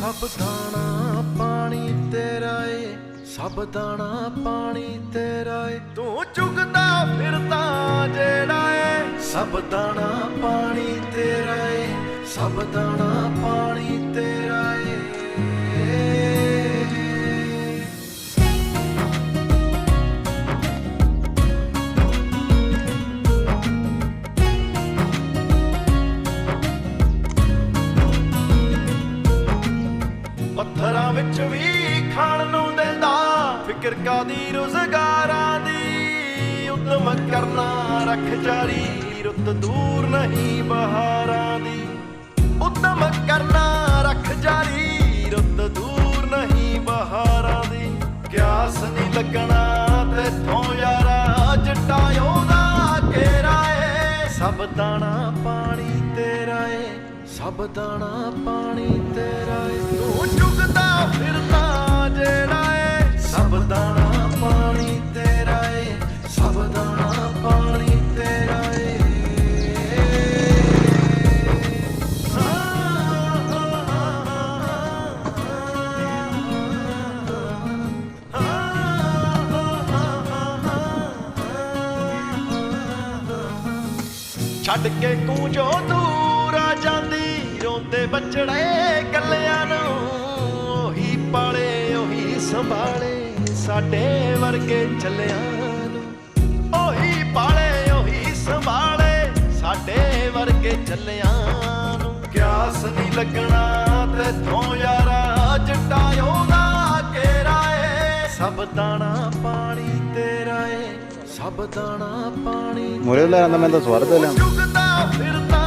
ਸਭ ਦਾਣਾ ਪਾਣੀ ਤੇਰਾ ਏ ਸਭ ਦਾਣਾ ਪਾਣੀ ਤੇਰਾ ਏ ਤੂੰ ਚੁਗਦਾ ਫਿਰਦਾ ਜਿਹੜਾ ਏ। ਸਭ ਦਾਣਾ ਪਾਣੀ ਤੇਰਾ ਏ ਸਭ ਦਾਣਾ ਪਾਣੀ ਵਿੱਚ ਵੀ ਖਾਣ ਨੂੰ ਦਿੰਦਾ। ਫਿਕਰ ਕਾਦੀ ਰੁਜ਼ਗਾਰਾਂ ਦੀ ਉਦਮ ਕਰਨਾ ਰੱਖ ਜਾਰੀ। ਰੁੱਤ ਦੂਰ ਨਹੀਂ ਬਹਾਰਾਂ ਦੀ। ਉਦਮ ਕਰਨਾ ਰੱਖ ਜਾਰੀ। ਰੁੱਤ ਦੂਰ ਨਹੀਂ ਬਹਾਰਾਂ ਦੀ। ਕਿਆਸ ਨਹੀਂ ਲੱਗਣਾ ਤੇਥੋਂ ਯਾਰਾ ਜੱਟਾ ਦਾ ਘੇਰਾ ਏ ਸਭ ਦਾਣਾ ਪਾਣੀ ਤੇਰਾ ਏ ਸਭ ਦਾਣਾ ਛੱਡ ਕੇ ਕੂੰਜੋ ਦੂਰ ਆ ਜਾਂਦੀ, ਰੋਂਦੇ ਬੱਚੜੇ ਗੱਲਿਆਂ ਨੂੰ, ਉਹੀ ਪਾਲੇ, ਉਹੀ ਸੰਭਾਲੇ, ਸਾਡੇ ਵਰਗੇ ਚੱਲਿਆਂ ਵਰਗੇ ਚੱਲਿਆਂ ਨੂੰ। ਕਿਆਸ ਨਹੀਂ ਲੱਗਣਾ ਤੇਥੋਂ ਯਾਰਾ ਜੱਟਾ ਉਹਦਾ ਘੇਰਾ ਏ। ਸਭ ਦਾਣਾ ਪਾਣੀ ਤੇਰਾ ਏ ਸਭ ਦਾਣਾ ਪਾਣੀ ਮੁਰੇ ਲੈ ਆਂਦਾ ਮੈਂ ਤਾਂ ਸਵਾਰ ਤੇ ਚੁਗਦਾ ਫਿਰਦਾ ਦਾ